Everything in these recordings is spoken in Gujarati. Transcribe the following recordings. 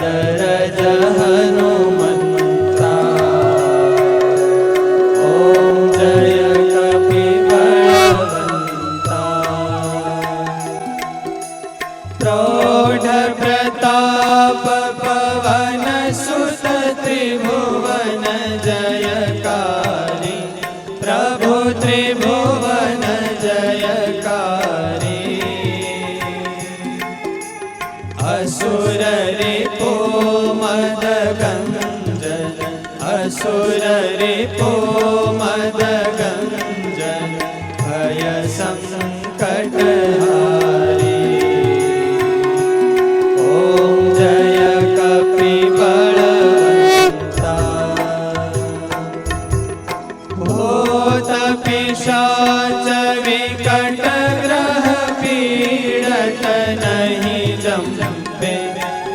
दरजा असुर रिपो मद गञ्जन असुर रिपो मद गञ्जन भय सङ्कट ॐ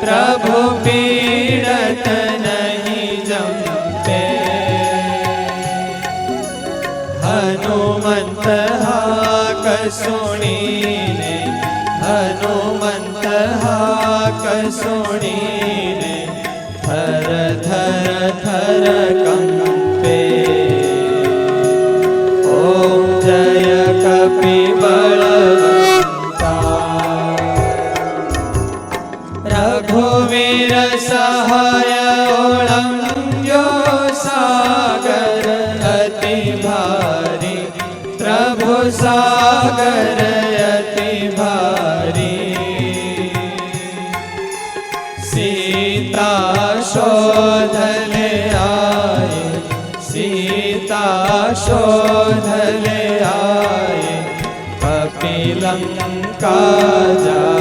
પ્રભુ પીડત નહીં જંપે હનુમંત હાક સુણીને હનુમંત હાક સુણીને થર થર થર કંપે ઓમ જય કપિલ રઘુવીર સહાય ઓળંગ્યો સાગર અતિ ભારી પ્રભુ સાગર અતિ ભારી સીતા શોધલે આય સીતા શોધલે આય કપિલંકા જા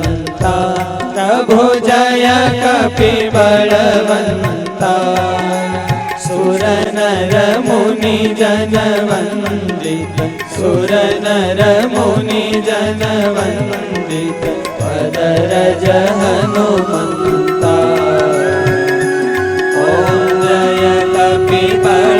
प्रभु जय कपिबलवन्ता सुर नर मुनि जन वन्दित सुर नर मुनि जन वन्दित पदरज हनुमन्ता ॐ जय कपिबलवन्ता